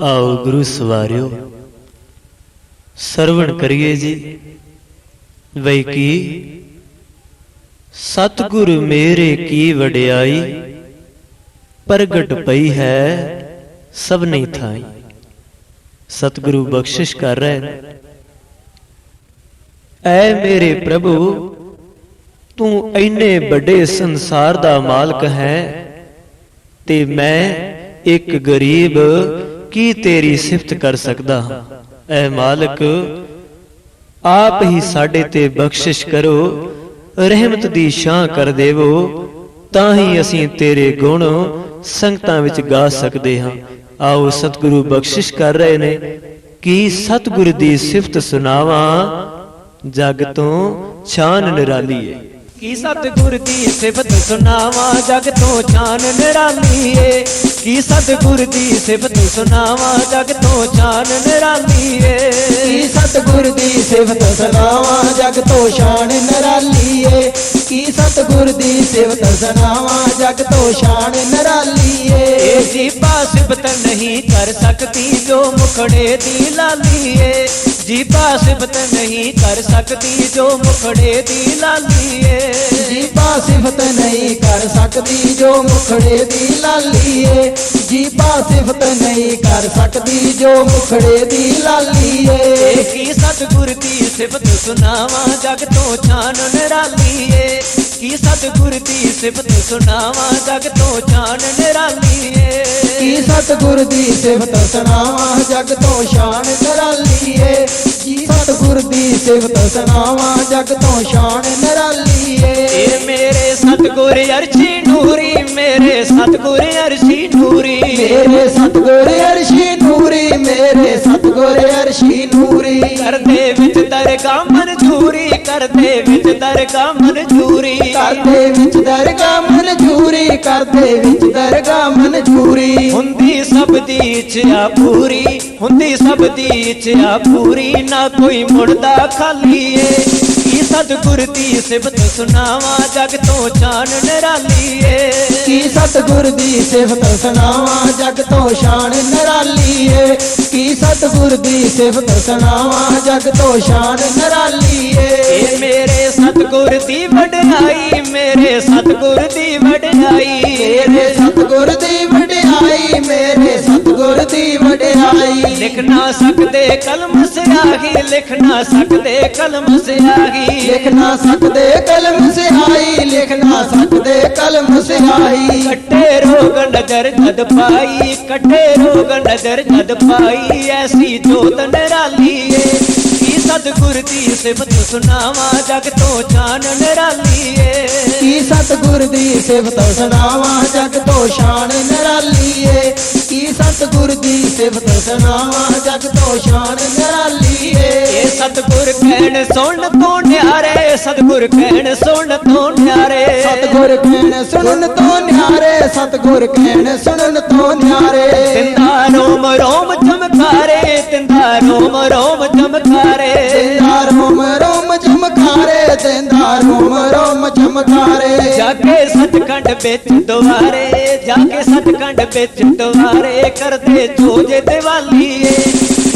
ਆਓ ਗੁਰੂ ਸਵਾਰਿਓ, ਸਰਵਣ ਕਰੀਏ ਜੀ। ਵਈ ਕੀ? ਸਤਿਗੁਰ ਮੇਰੇ ਕੀ ਵਡਿਆਈ, ਪ੍ਰਗਟ ਪਈ ਹੈ ਸਭ ਨਹੀਂ ਥਾਈ। ਸਤਿਗੁਰੂ ਬਖਸ਼ਿਸ਼ ਕਰ ਰਹੇ। ਨੇ ਐ ਮੇਰੇ ਪ੍ਰਭੂ, ਤੂੰ ਇੰਨੇ ਵੱਡੇ ਸੰਸਾਰ ਦਾ ਮਾਲਕ ਹੈ, ਤੇ ਮੈਂ ਇੱਕ ਗਰੀਬ ਕੀ ਤੇਰੀ ਸਿਫਤ ਕਰ ਸਕਦਾ? ਐ ਮਾਲਕ, ਆਪ ਹੀ ਸਾਡੇ ਤੇ ਬਖਸ਼ਿਸ਼ ਕਰੋ, ਰਹਿਮਤ ਦੀ ਛਾਂ ਕਰ ਦੇਵੋ, ਤਾਂ ਹੀ ਅਸੀਂ ਤੇਰੇ ਗੁਣ ਸੰਗਤਾਂ ਵਿੱਚ ਗਾ ਸਕਦੇ ਹਾਂ। ਆਓ ਸਤਿਗੁਰੂ ਬਖਸ਼ਿਸ਼ ਕਰ ਰਹੇ ਨੇ, ਕਿ ਸਤਿਗੁਰ ਦੀ ਸਿਫਤ ਸੁਣਾਵਾਂ? ਜਗ ਤੋਂ ਛਾਨ ਨਿਰਾਲੀ ਏ ਕੀ ਸਤਿਗੁਰ ਦੀ ਸਿਫਤ ਸੁਣਾਵਾਂ? ਜਗ ਤੋਂ ਛਾਨ ਨਿਰਾਲੀ ਏ। ਕੀ ਸਤਿਗੁਰ ਦੀ ਸਿਫਤ ਸੁਣਾਵਾਂ? ਜਗ ਤੋਂ ਛਾਨ ਨਿਰਾਲੀ ਏ। ਕੀ ਸਤਿਗੁਰ ਦੀ ਸਿਫਤ ਸੁਣਾਵਾਂ? ਜਗ ਤੋਂ ਸ਼ਾਨ ਨਿਰਾਲੀ ਏ। ਕੀ ਸਤਿਗੁਰ ਦੀ ਸਿਫਤ ਸੁਣਾਵਾਂ? ਜਗ ਤੋਂ ਸ਼ਾਨ ਨਿਰਾਲੀ ਏ। ਇਹ ਜੀਪਾ ਸਿਫਤ ਨਹੀਂ ਕਰ ਸਕਦੀ ਜੋ ਮੁਖੜੇ ਦੀ ਲਾਲੀ ਏ। ਜੀਪਾ ਸਿਫਤ ਨਹੀਂ ਕਰ ਸਕਦੀ ਜੋ ਮੁਖੜੇ ਦੀ ਲਾਲੀ ਏ। ਜੀਪਾ ਸਿਫਤ ਨਹੀਂ ਕਰ ਸਕਦੀ ਜੋ ਮੁਖੜੇ ਦੀ ਲਾਲੀ ਏ। ਜੀਪਾ ਸਿਫਤ ਨਹੀਂ ਕਰ ਸਕਦੀ ਜੋ ਮੁਖੜੇ ਦੀ ਲਾਲੀ ਏ। ਕੀ ਸਤਿਗੁਰ ਦੀ ਸਿਫਤ ਸੁਣਾਵਾਂ ਜਗ ਤੋਂ ਛਾਨ ਨਿਰਾਲੀ ਏ। ਕੀ ਸਤਿਗੁਰ ਦੀ ਸਿਫਤ ਸੁਣਾਵਾਂ ਜਗ ਤੋਂ ਛਾਨ ਨਿਰਾਲੀ ਸਤਿਗੁਰ ਦੀ ਸਿਫਤ ਸੁਣਾਵਾਂ ਜਗ ਤੋਂ ਸ਼ਾਨ ਨਿਰਾਲੀ ਏ ਜੀ ਸਤਿਗੁਰ ਦੀ ਸਿਫਤ ਸੁਣਾਵਾਂ ਜਗ ਤੋਂ ਸ਼ਾਨ ਨਿਰਾਲੀ ਏ ਏ ਮੇਰੇ ਸਤਿਗੁਰ ਅਰਸ਼ੀ ਨੂਰੀ ਮੇਰੇ ਸਤਿਗੁਰ ਅਰਸ਼ੀ ਨੂਰੀ। ਮੇਰੇ ਸਤਿਗੁਰ ਅਰਸ਼ੀ ਨੂਰੀ ਮੇਰੇ ਸਤਿਗੁਰ ਅਰਸ਼ੀ ਨੂਰੀ। ਕਰਦੇ ਵਿੱਚ ਦਰਗਾਹ ਮਨਜ਼ੂਰੀ ਕਰਦੇ ਵਿੱਚ ਦਰਗਾਹ ਮਨਜ਼ੂਰੀ ਕਰਦੇ ਵਿੱਚ ਦਰਗਾਹ ਮਨਜ਼ੂਰੀ ਕਰਦੇ ਵਿੱਚ ਦਰਗਾਹ ਮਨਜ਼ੂਰੀ। ਹੁੰਦੀ ਸਭ ਦੀ ਇੱਛਾ ਪੂਰੀ ਹੁੰਦੀ ਸਭ ਦੀ ਇੱਛਾ ਪੂਰੀ ਨਾ ਕੋਈ ਮੁੜਦਾ ਖਾਲੀ ਏ। ਕੀ ਸਤਿਗੁਰ ਦੀ ਸਿਫਤ ਸੁਣਾਵਾਂ ਜਗ ਤੋਂ ਛਾਨ ਨਿਰਾਲੀ ਏ। ਕੀ ਸਤਿਗੁਰ ਦੀ ਸਿਫਤ ਸੁਣਾਵਾਂ ਜਗ ਤੋਂ ਸ਼ਾਨ ਨਿਰਾਲੀ ਏ। ਕੀ ਸਤਿਗੁਰ ਦੀ ਸਿਫਤ ਸੁਣਾਵਾਂ? ਜਗ ਤੋਂ ਸ਼ਾਨ ਨਿਰਾਲੀ ਏ ਮੇਰੇ ਸਤਿਗੁਰ ਦੀ ਵਡਿਆਈ ਮੇਰੇ ਸਤਿਗੁਰ ਦੀ ਵਡਿਆਈ। ਮੇਰੇ ਸਤਿਗੁਰ ਦੀ ਵਡਿਆਈ ਮੇਰੇ ਸਤਿਗੁਰ ਦੀ ਵਡਿਆਈ। ਲਿਖ ਨਾ ਸਕਦੇ ਕਲਮ ਸਿਆਹੀ ਲਿਖ ਨਾ ਸਕਦੇ ਕਲਮ ਸਿਆਹੀ। ਲਿਖ ਨਾ ਸਕਦੇ ਕਲਮ ਸਿਹਾਈ ਲਿਖ ਨਾ ਸਕਦੇ ਕਲਮ ਸਿਹਾਈ ਕੱਟੇ ਰੋਗ ਨਜ਼ਰ ਜਦ ਪਾਈ ਕੱਟੇ ਰੋਗ ਨਜ਼ਰ ਜਦ ਪਾਈ। ਐਸੀ ਜੋਤ ਨਿਰਾਲੀ ਏ। ਕੀ ਸਤਿਗੁਰ ਦੀ ਸਿਫਤ ਸੁਣਾਵਾਂ ਜਗ ਤੋਂ ਜਾਨ ਨਿਰਾਲੀ ਏ। ਕੀ ਸਤਿਗੁਰ ਦੀ ਸਿਫਤ ਸੁਣਾਵਾਂ ਜਗ ਤੋਂ ਸ਼ਾਨ ਨਿਰਾਲੀ ਏ। ਕੀ ਸਤਿਗੁਰ ਦੀ ਸਿਫਤ ਸੁਣਾਵਾਂ ਜਗ ਤੋਂ ਸ਼ਾਨ ਨਿਰਾਲੀ ਏ। ਇਹ ਸਤਿਗੁਰ ਕਹਿਣ ਸੁਣ ਤੋਂ ਨਿਆਰੇ ਸਤਿਗੁਰ ਕਹਿਣ ਸੁਣ ਤੋਂ ਨਿਆਰੇ। ਸਤਿਗੁਰ ਕਹਿਣ ਸੁਣਨ ਤੋਂ ਨਿਆਰੇ ਸਤਿਗੁਰ ਕਹਿਣ ਸੁਣਨ ਤੋਂ ਨਿਆਰੇ। ਤਿੰਦਾ ਰੋਮ ਰੋਮ ਚਮਕਾਰੇ ਤਿੰਦਾ ਰੋਮ ਰੋਮ ਚਮਕਾਰੇ। ਤੇਰਾ ਰੋਮ ਰੋਮ ਚਮਕਾਰੇ ਤੇਰਾ ਰੋਮ ਰੋਮ ਚਮਕਾਰੇ। ਜਾ ਕੇ ਸਤਖੰਡ ਵਿੱਚ ਦੁਆਰੇ ਜਾ ਕੇ ਸਤਖੰਡ ਵਿੱਚ ਦੁਆਰੇ ਕਰਦੇ ਜੋਜੇ ਦਿਵਾਲੀ। ਏ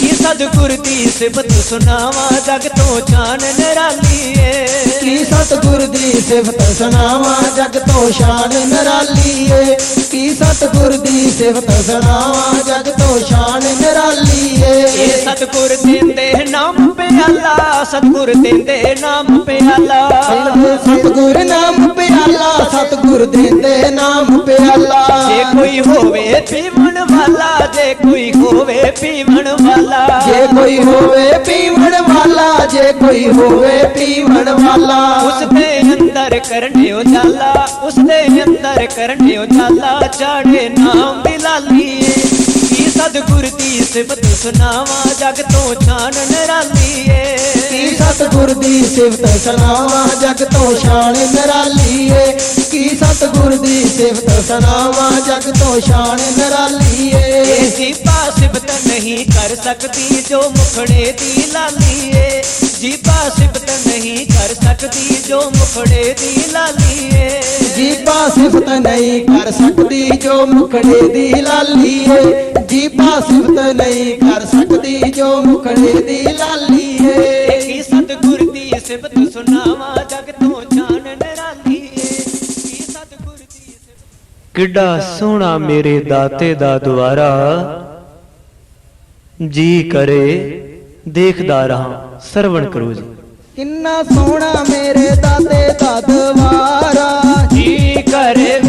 ਕੀ ਸਤਿਗੁਰ ਦੀ ਸਿਫਤ ਸੁਣਾਵਾਂ ਜਗ ਤੋਂ ਜਾਨ ਨਿਰਾਲੀ ਏ। ਕੀ ਸਤਿਗੁਰ ਦੀ ਸਿਫਤ ਸੁਣਾਵਾਂ ਜਗ ਤੋਂ ਸ਼ਾਨ ਨਿਰਾਲੀ ਏ। ਕੀ ਸਤਿਗੁਰ ਦੀ ਸਿਫਤ ਸੁਣਾਵਾਂ ਜਗ ਤੋਂ ਸ਼ਾਨ ਨਿਰਾਲੀ ਏ। ਇਹ ਸਤਿਗੁਰ ਦਿੰਦੇ ਨਾਮ ਪਿਆਲਾ ਸਤਿਗੁਰ ਦਿੰਦੇ ਨਾਮ ਪਿਆਲਾ। ਸਤਿਗੁਰ ਨਾਮ ਪਿਆਲਾ ਸਤਿਗੁਰ ਦਿੰਦੇ ਨਾਮ ਪਿਆਲਾ। ਜੇ ਕੋਈ ਹੋਵੇ ਪੀਵਣ ਵਾਲਾ ਜੇ ਕੋਈ ਹੋਵੇ ਪੀਵਣ ਵਾਲਾ। ਜੇ ਕੋਈ ਹੋਵੇ ਪੀਵਣ ਵਾਲਾ ਜੇ ਕੋਈ ਹੋਵੇ ਪੀਵਣ ਵਾਲਾ। ਉਸ ਦੇ ਅੰਦਰ ਕਰਨੇ ਉਜਾਲਾ ਉਸ ਦੇ ਅੰਦਰ ਕਰਨੇ ਉਜਾਲਾ ਚਾੜੇ ਨਾਮ ਦੀ ਕੀ ਸਤਿਗੁਰ ਦੀ ਸਿਫਤ ਸੁਣਾਵਾਂ ਜਗ ਤੋਂ ਛਾਨ ਨਿਰਾਲੀ ਏ। ਕੀ ਸਤਿਗੁਰ ਦੀ ਸਿਫਤ ਸੁਣਾਵਾਂ ਜਗ ਤੋਂ ਸ਼ਾਨ ਨਿਰਾਲੀ ਏ। ਕੀ ਸਤਿਗੁਰ ਦੀ ਸਿਫਤ ਸੁਣਾਵਾਂ ਜਗ ਤੋਂ ਸ਼ਾਨ ਨਿਰਾਲੀ ਏ। ਇਹ ਜੀਪਾ ਸਿਫਤ ਨਹੀਂ ਕਰ ਸਕਦੀ ਜੋ ਮੁਖੜੇ ਦੀ ਜੀਬਾ ਸਿਫਤ ਨਹੀਂ ਕਰ ਸਕਦੀ ਜੋ ਮੁਖੜੇ ਦੀ ਲਾਲੀ ਏ। ਜੀਬਾ ਸਿਫਤ ਨਹੀਂ ਕਰ ਸਕਦੀ ਜੋ ਮੁਖੜੇ ਦੀ ਲਾਲੀ ਏ। ਜੀਬਾ ਸਿਫਤ ਨਹੀਂ ਕਰ ਸਕਦੀ ਜੋ ਮੁਖੜੇ ਦੀ ਲਾਲੀ ਏ। ਕੀ ਸਤਗੁਰ ਦੀ ਸਿਫਤ ਸੁਣਾਵਾ ਜਗ ਤੋਂ ਜਾਣ ਨਰਾਲੀ ਕਿੱਡਾ ਸੋਹਣਾ ਮੇਰੇ ਦਾਤੇ ਦਾ ਦੁਆਰਾ। ਜੀ ਕਰੇ ਦੇਖਦਾ ਰਹਾ ਸਰਵਣ ਕਰੋ ਜੀ। ਕਿੰਨਾ ਸੋਹਣਾ ਮੇਰੇ ਦਾਤੇ ਦਾ ਦਵਾਰਾ। ਕਰੇ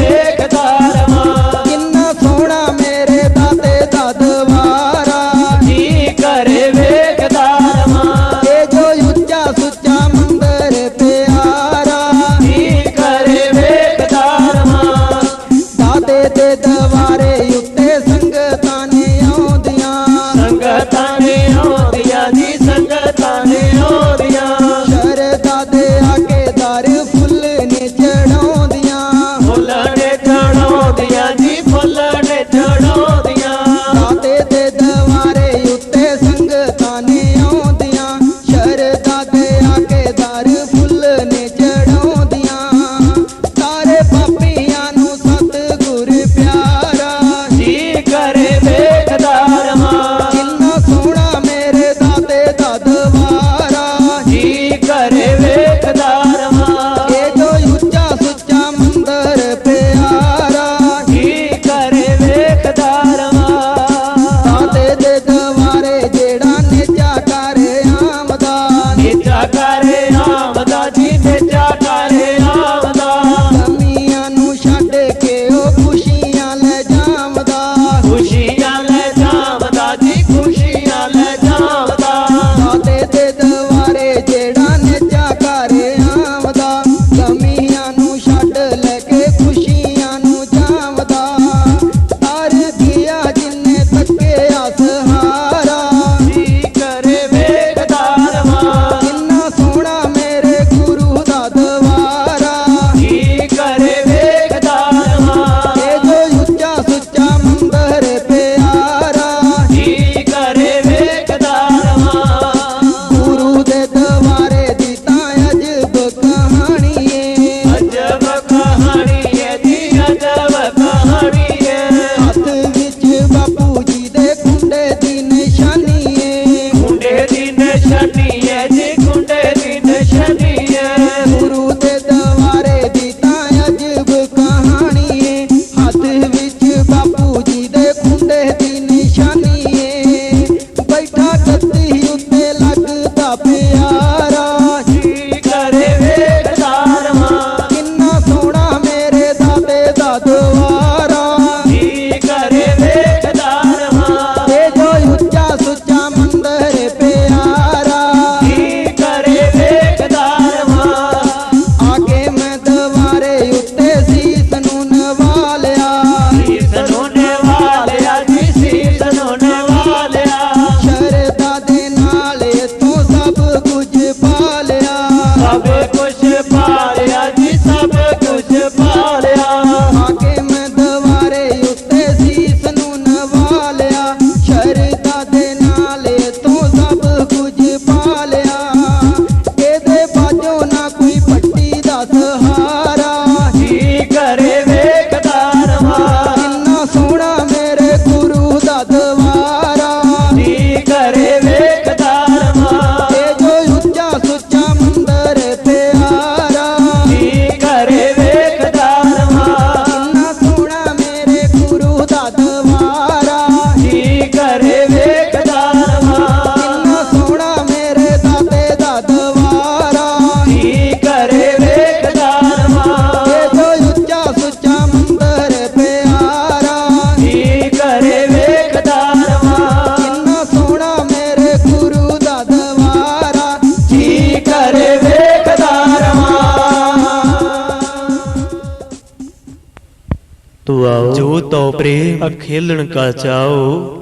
ਤੋ ਪ੍ਰੇਮ ਅਖੇਲਣ ਕਾ ਚਾਓ।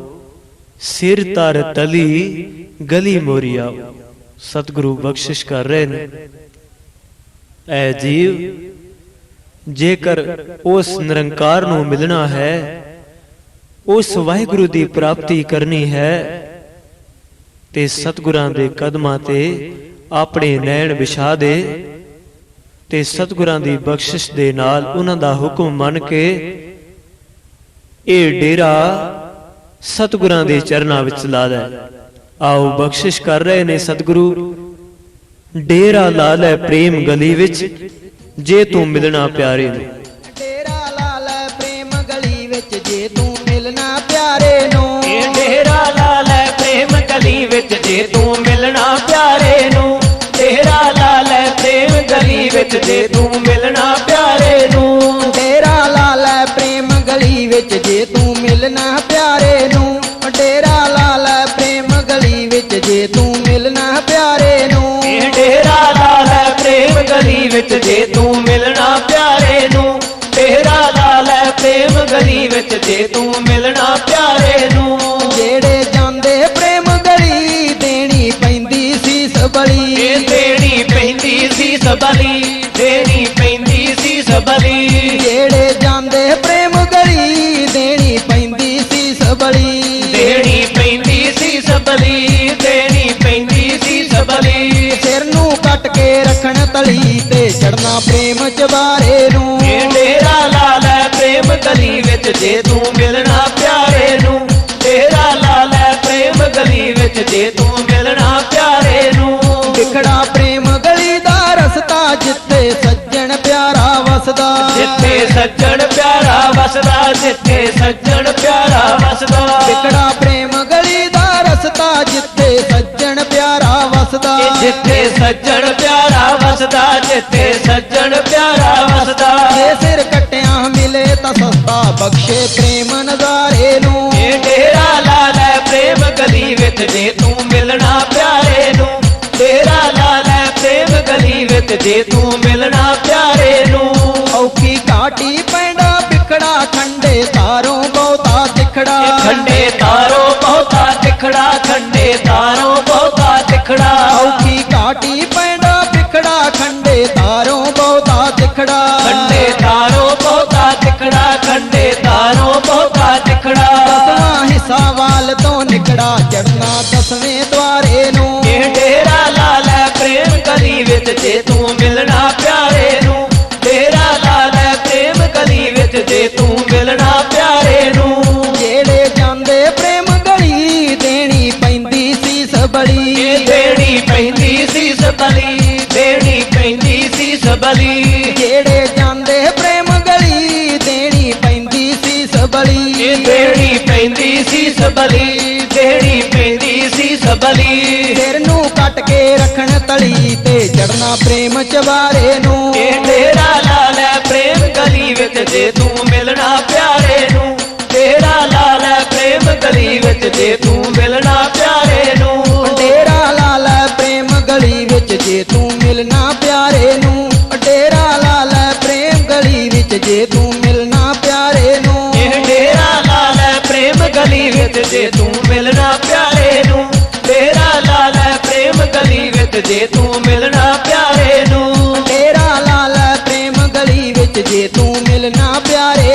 ਸਿਰ ਤਰ ਤਲੀ, ਗਲੀ ਮੋਰੀਆ ਸਤਿਗੁਰੂ ਬਖਸ਼ਿਸ਼ ਕਰ ਰਹੇ ਨੇ। ਐ ਜੀਵ, ਜੇਕਰ ਉਸ ਨਿਰੰਕਾਰ ਨੂੰ ਮਿਲਣਾ ਹੈ, ਉਸ ਵਾਹਿਗੁਰੂ ਦੀ ਪ੍ਰਾਪਤੀ ਕਰਨੀ ਹੈ, ਤੇ ਸਤਿਗੁਰਾਂ ਦੇ ਕਦਮਾਂ ਤੇ ਆਪਣੇ ਨੈਣ ਵਿਛਾ ਦੇ, ਤੇ ਸਤਿਗੁਰਾਂ ਦੀ ਬਖਸ਼ਿਸ਼ ਦੇ ਨਾਲ ਉਹਨਾਂ ਦਾ ਹੁਕਮ ਮੰਨ ਕੇ ਇਹ ਡੇਰਾ ਸਤਿਗੁਰਾਂ ਦੇ ਚਰਨਾਂ ਵਿੱਚ ਲਾ ਲੈ। ਆਓ ਬਖਸ਼ਿਸ਼ ਕਰ ਰਹੇ ਨੇ ਸਤਿਗੁਰੂ। ਡੇਰਾ ਲਾ ਲੈ ਪ੍ਰੇਮ ਗਲੀ ਵਿੱਚ ਜੇ ਤੂੰ ਮਿਲਣਾ ਪਿਆਰੇ ਨੂੰ। ਡੇਰਾ ਲਾ ਲੈ ਪ੍ਰੇਮ ਗਲੀ ਵਿੱਚ ਜੇ ਤੂੰ ਮਿਲਣਾ ਪਿਆਰੇ ਨੂੰ। ਇਹ ਡੇਰਾ ਲਾ ਲੈ ਪ੍ਰੇਮ ਗਲੀ ਵਿੱਚ ਜੇ ਤੂੰ ਮਿਲਣਾ ਪਿਆਰੇ ਨੂੰ। ਡੇਰਾ ਲਾ ਲੈ ਪ੍ਰੇਮ ਗਲੀ ਵਿੱਚ ਜੇ ਤੂੰ ਵਿੱਚ ਜੇ ਤੂੰ ਮਿਲਣਾ ਪਿਆਰੇ ਨੂੰ ਡੇਰਾ ਲਾ ਲੈ ਪ੍ਰੇਮ ਗਲੀ ਵਿੱਚ। ਜੇ ਤੂੰ ਮਿਲਣਾ ਪਿਆਰੇ ਨੂੰ ਇਹ ਡੇਰਾ ਲਾ ਲੈ ਪ੍ਰੇਮ ਗਲੀ ਵਿੱਚ। ਜੇ ਤੂੰ ਮਿਲਣਾ ਪਿਆਰੇ ਨੂੰ ਡੇਰਾ ਲਾ ਲੈ ਪ੍ਰੇਮ ਗਲੀ ਵਿੱਚ। ਜੇ ਤੂੰ ਮਿਲਣਾ ਪਿਆਰੇ ਨੂੰ। ਜਿਹੜੇ ਜਾਂਦੇ ਪ੍ਰੇਮ ਗਲੀ ਦੇਣੀ ਪੈਂਦੀ ਸੀ ਸਬਲੀ। ਇਹ ਦੇਣੀ ਪੈਂਦੀ ਸੀ ਸਬਲੀ ਦੇਣੀ ਪੈਂਦੀ ਸੀ ਸਬਲੀ। ਜਿਹੜੇ ਸਬਲੀ। ਦੇਣੀ ਪੈਂਦੀ ਸੀ ਸਬਲੀ ਦੇਣੀ ਪੈਂਦੀ ਸੀ ਸਬਲੀ। ਸਿਰ ਨੂੰ ਕੱਟ ਕੇ ਰੱਖਣ ਤਲੀ ਤੇ ਚੜਨਾ ਪ੍ਰੇਮ ਚਬਾਰੇ ਨੂੰ। ਇਹ ਡੇਰਾ ਲਾ ਲੈ ਪ੍ਰੇਮ ਗਲੀ ਵਿੱਚ ਜੇ ਤੂੰ ਮਿਲਣਾ ਪਿਆਰੇ ਨੂੰ। ਡੇਰਾ ਲਾ ਲੈ ਪ੍ਰੇਮ ਗਲੀ ਵਿੱਚ ਜੇ ਤੂੰ ਮਿਲਣਾ ਪਿਆਰੇ ਨੂੰ। ਵਿਖੜਾ ਪ੍ਰੇਮ ਗਲੀ ਦਾ ਰਸਤਾ ਜਿੱਥੇ ਸੱਜਣ ਪਿਆਰਾ ਵਸਦਾ। ਜਿੱਥੇ ਸੱਜਣ ਪਿਆਰਾ ਵਸਦਾ ਜਿੱਥੇ ਸੱਜਣ ਜਿੱਥੇ ਸੱਜਣ ਪਿਆਰਾ ਵਸਦਾ ਜਿੱਥੇ ਸੱਜਣ ਪਿਆਰਾ ਵਸਦਾ। ਜੇ ਸਿਰ ਕਟਿਆ ਮਿਲੇ ਤਾਂ ਸਸਤਾ ਬਖਸ਼ੇ ਪ੍ਰੇਮ ਨਜ਼ਾਰੇ ਨੂੰ। ਇਹ ਡੇਰਾ ਲਾ ਲੈ ਪ੍ਰੇਮ ਗਲੀ ਵਿੱਚ ਜੇ ਤੂੰ ਮਿਲਣਾ ਪਿਆਰੇ ਨੂੰ। ਡੇਰਾ ਲਾ ਲੈ ਪ੍ਰੇਮ ਗਲੀ ਵਿੱਚ ਜੇ ਤੂੰ ਮਿਲਣਾ ਪਿਆਰੇ ਨੂੰ। ਔਖੀ ਘਾਟੀ ਹਿੱਸਾ ਵਾਲ ਤੋਂ ਨਿਕੜਾ ਚੜਨਾ ਚੜਨਾ ਪ੍ਰੇਮ ਚਵਾਰੇ ਨੂੰ। ਇਹ ਡੇਰਾ ਲਾ ਲੈ ਪ੍ਰੇਮ ਗਲੀ ਵਿੱਚ ਜੇ ਤੂੰ ਮਿਲਣਾ ਪਿਆਰੇ ਨੂੰ। ਡੇਰਾ ਲਾ ਲੈ ਪ੍ਰੇਮ ਗਲੀ ਵਿੱਚ ਜੇ ਤੂੰ ਮਿਲਣਾ ਪਿਆਰੇ ਨੂੰ। ਡੇਰਾ ਲਾ ਲੈ ਪ੍ਰੇਮ ਗਲੀ ਵਿੱਚ ਜੇ ਤੂੰ ਮਿਲਣਾ ਪਿਆਰੇ ਨੂੰ। ਡੇਰਾ ਲਾ ਲੈ ਪ੍ਰੇਮ ਗਲੀ ਵਿੱਚ ਜੇ ਤੂੰ ਮਿਲਣਾ ਪਿਆਰੇ ਨੂੰ। ਇਹ ਡੇਰਾ ਲਾ ਲੈ ਪ੍ਰੇਮ ਗਲੀ ਵਿੱਚ ਜੇ ਵਿੱਚ ਜੇ ਤੂੰ ਮਿਲਣਾ ਪਿਆਰੇ ਨੂੰ, ਤੇਰਾ ਲਾ ਪ੍ਰੇਮ ਗਲੀ ਵਿੱਚ ਜੇ ਤੂੰ ਮਿਲਣਾ ਪਿਆਰੇ